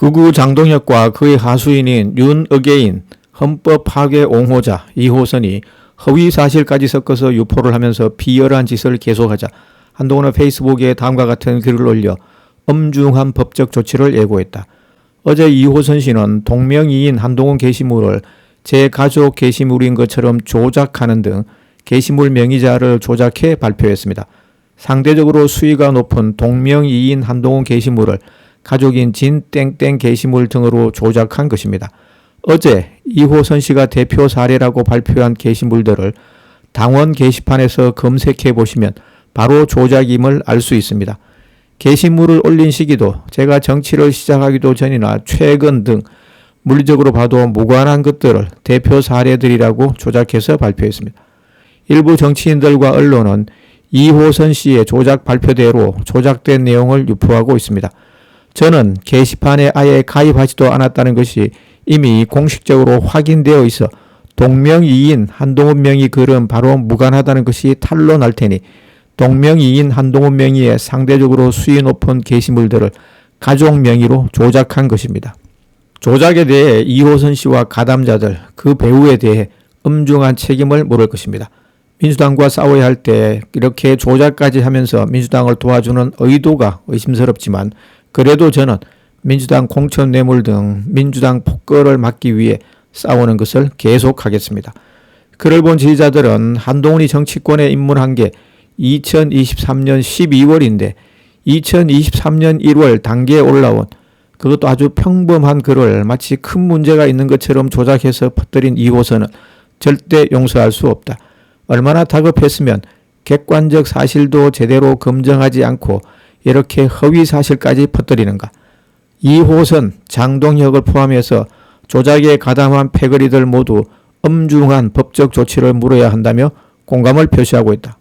극우 장동혁과 그의 하수인인 윤의계인 헌법 파괴 옹호자 이호선이 허위 사실까지 섞어서 유포를 하면서 비열한 짓을 계속하자 한동훈은 페이스북에 다음과 같은 글을 올려 엄중한 법적 조치를 예고했다. 어제 이호선 씨는 동명이인 한동훈 게시물을 제 가족 게시물인 것처럼 조작하는 등 게시물 명의자를 조작해 발표했습니다. 상대적으로 수위가 높은 동명이인 한동훈 게시물을 가족인 진땡땡 게시물 등으로 조작한 것입니다. 어제 이호선 씨가 대표 사례라고 발표한 게시물들을 당원 게시판에서 검색해 보시면 바로 조작임을 알 수 있습니다. 게시물을 올린 시기도 제가 정치를 시작하기도 전이나 최근 등 물리적으로 봐도 무관한 것들을 대표 사례들이라고 조작해서 발표했습니다. 일부 정치인들과 언론은 이호선 씨의 조작 발표대로 조작된 내용을 유포하고 있습니다. 저는 게시판에 아예 가입하지도 않았다는 것이 이미 공식적으로 확인되어 있어 동명이인 한동훈 명의 글은 바로 무관하다는 것이 탄로 날 테니 동명이인 한동훈 명의의 상대적으로 수위 높은 게시물들을 가족 명의로 조작한 것입니다. 조작에 대해 이호선 씨와 가담자들 그 배우에 대해 엄중한 책임을 물을 것입니다. 민주당과 싸워야 할 때 이렇게 조작까지 하면서 민주당을 도와주는 의도가 의심스럽지만 그래도 저는 민주당 공천 뇌물 등 민주당 폭거를 막기 위해 싸우는 것을 계속하겠습니다. 그를 본 지지자들은 한동훈이 정치권에 입문한 게 2023년 12월인데 2023년 1월 단계에 올라온 그것도 아주 평범한 글을 마치 큰 문제가 있는 것처럼 조작해서 퍼뜨린 이호선은 절대 용서할 수 없다. 얼마나 다급했으면 객관적 사실도 제대로 검증하지 않고 이렇게 허위 사실까지 퍼뜨리는가. 이호선, 장동혁을 포함해서 조작에 가담한 패거리들 모두 엄중한 법적 조치를 물어야 한다며 공감을 표시하고 있다.